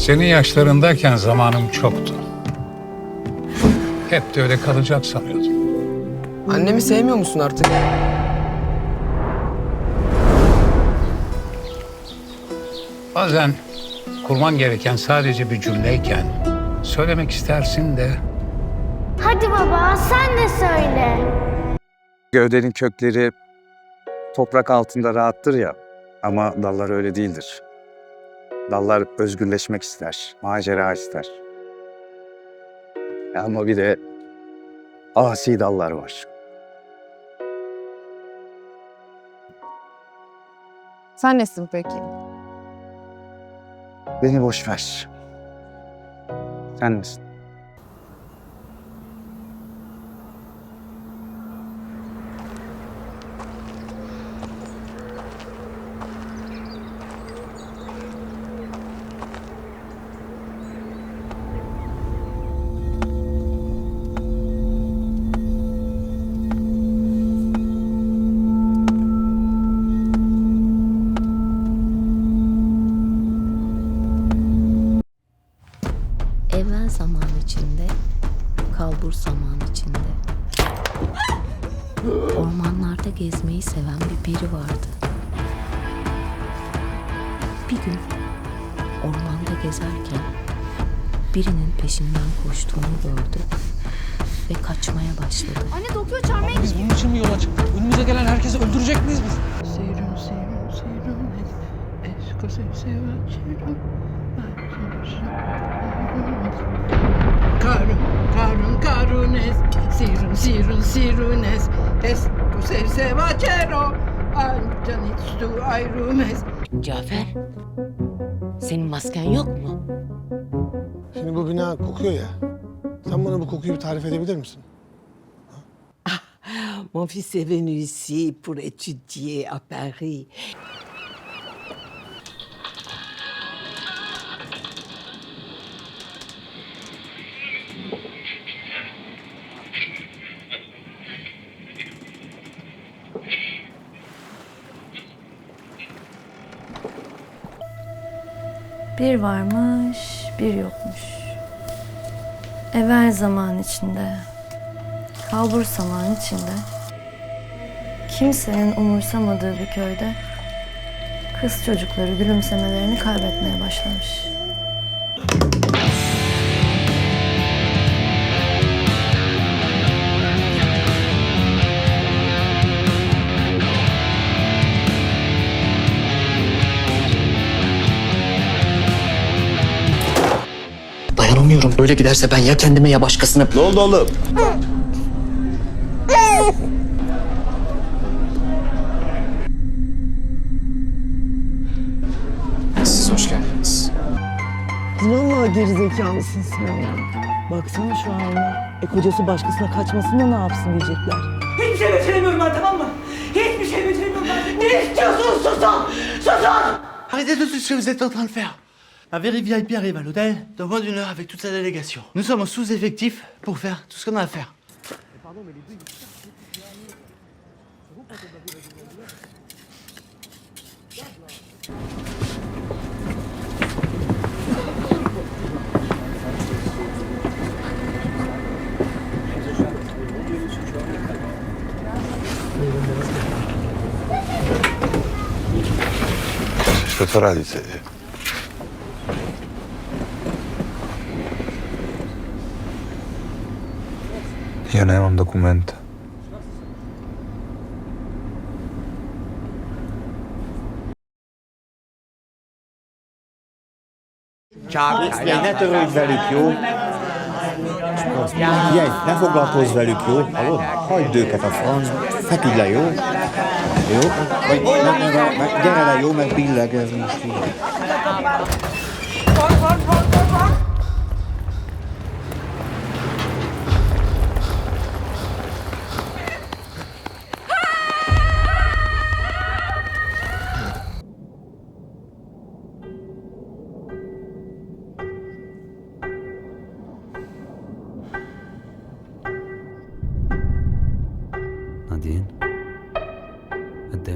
Senin yaşlarındayken zamanım çoktu. Hep de öyle kalacak sanıyordum. Annemi sevmiyor musun artık? Bazen kurman gereken sadece bir cümleyken söylemek istersin de Hadi baba sen de söyle. Gövdenin kökleri toprak altında rahattır ya ama dallar öyle değildir. Dallar özgürleşmek ister, macera ister. Ama bir de asi dallar var. Sen nesin peki? Beni boş ver. Sen misin? Kalbur zaman içinde. Ormanlarda gezmeyi seven bir peri vardı. Bir gün ormanda gezerken birinin peşinden koştuğunu gördü ve kaçmaya başladı. Anne Tokyo çağırmaya Biz bunun için mi yola çıktık? Önümüze gelen herkesi öldürecek miyiz biz? Serum, serum, serum, esko se seva serum. Karun, karun, karunes, sirun, sirun, sirunes, esko se seva cero, ancanitstu ayrumes. Cafer, senin masken yok mu? Şimdi bu bina kokuyor ya. Sen bana bu kokuyu bir tarif edebilir misin? Mon fils est venu ici pour étudier à Paris. Bir varmış, bir yokmuş. Evvel zaman içinde, kalbur zaman içinde, kimsenin umursamadığı bir köyde kız çocukları gülümsemelerini kaybetmeye başlamış. Dayanamıyorum. Böyle giderse ben ya kendime ya başkasına... Ne oldu oğlum? Siz hoş geldiniz. Vallahi gerizekalısın sen ya. Baksana şu haline. E kocası başkasına kaçmasın da ne yapsın diyecekler. Hiçbir şey beceremiyorum ben tamam mı? Hiçbir şey beceremiyorum ben. Ne istiyorsunuz susun? Susun! Arrêtez tout ce que vous Un very VIP arrive à l'hôtel dans moins d'une heure avec toute la délégation. Nous sommes en sous-effectif pour faire tout ce qu'on a à faire. Što to radite? Ja nemam dokumenta. Én ne törődj velük, jó? Figyelj, ne foglalkozz velük, jó? Hallod? Hagyd őket a franc, feküdj le, jó? Jó? Vagy meg, meg, meg, meg, gyere le, jó? Mert billeg ez most így.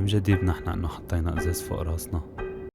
مجدبنا إحنا أنه حطينا إزاز فوق راسنا.